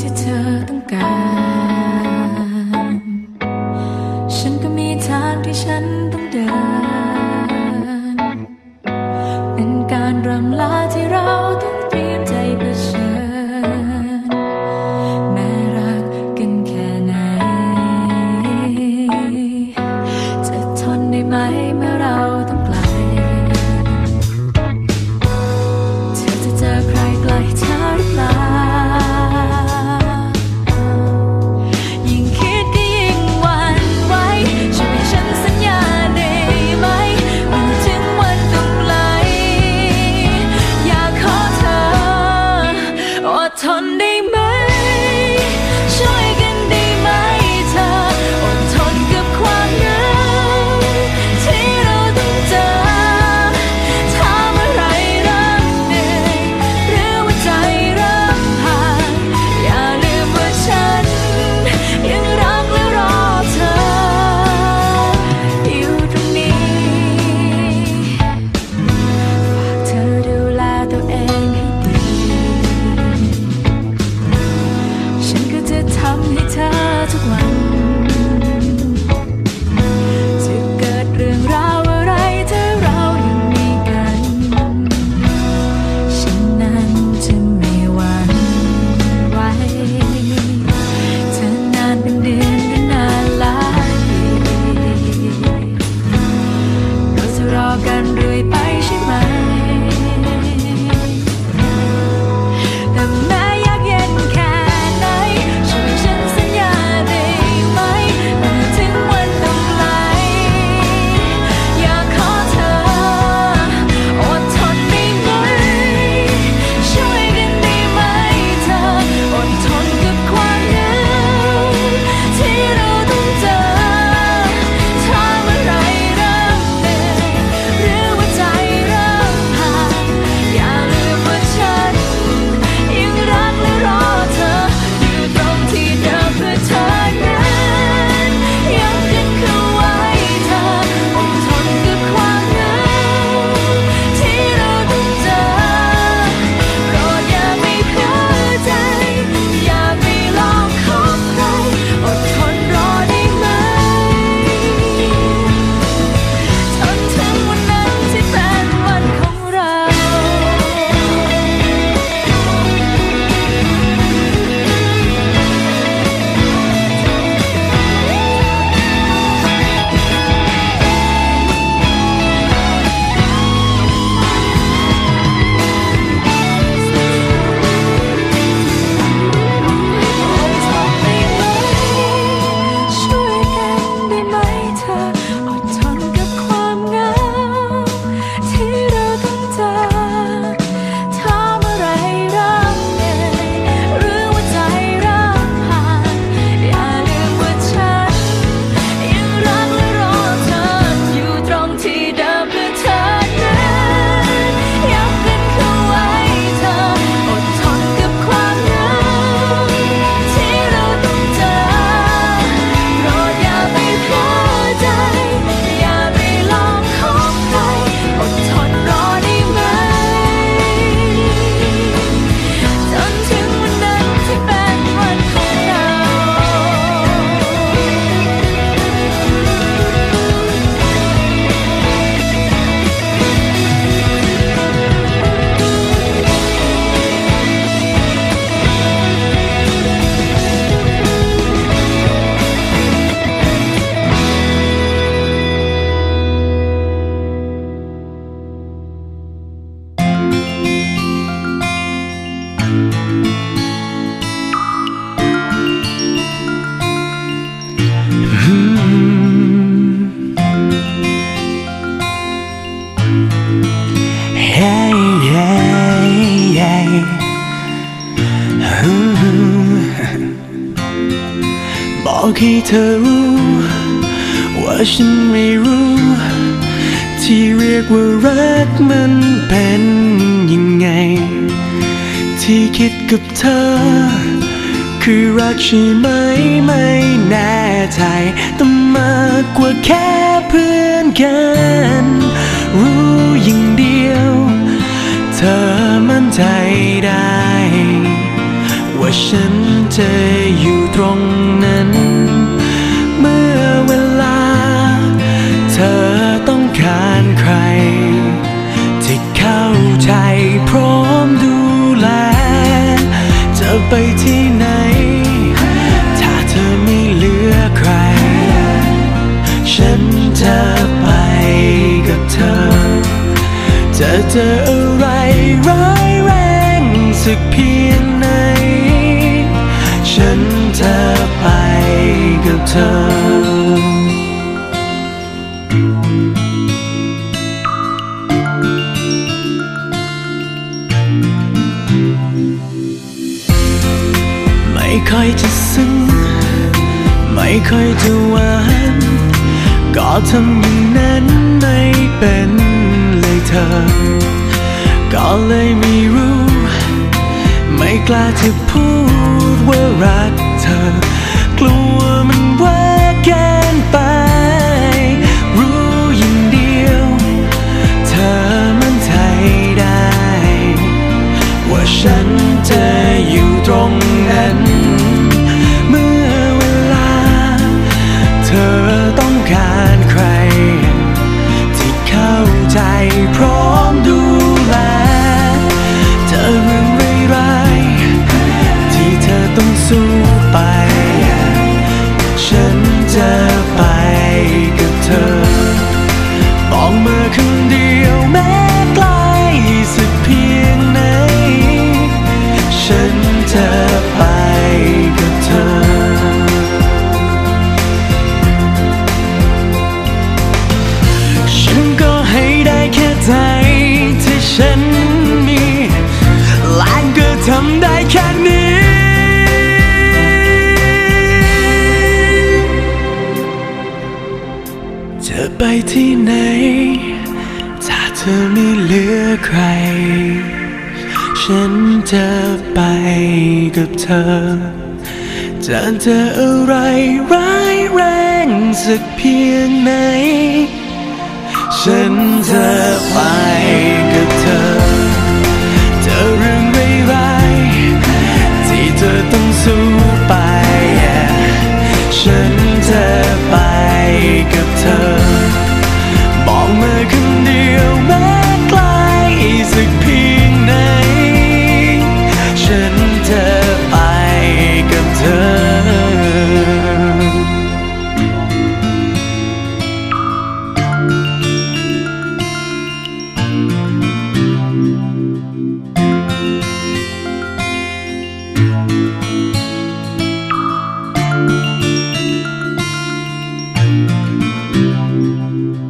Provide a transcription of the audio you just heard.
ที่เธอต้องการ ฉันก็มีทางที่ฉันต้องเดิน เป็นการรำลาที่เราต้อง ให้เธอรู้ ว่าฉันไม่รู้ ที่เรียกว่ารักมันเป็นยังไง ที่คิดกับเธอ คือรักใช่ไหมไม่แน่ใจแต่มากกว่าแค่เพื่อนกัน รู้อย่างเดียว เธอมั่นใจได้ ฉันเธออยู่ตรงนั้น เมื่อเวลา เธอต้องการใคร ที่เข้าใจพร้อมดูแล จะไปที่ไหน ถ้าเธอไม่เหลือใคร ฉันจะไปกับเธอ จะเจออะไรร้ายแรงสักเพียง กับเธอไม่ค่อยจะซึ้งไม่ค่อยจะหวานก็ทำอย่างนั้นไม่เป็นเลยเธอ ก็เลยไม่รู้ ไม่กล้าจะพูด แค่ใจที่ฉันมีแรงก็ทำได้แค่นี้จะไปที่ไหน ถ้าเธอไม่เหลือใคร ฉันจะไปกับเธอจะเจออะไรร้ายแรงสักเพียงไหน ฉัน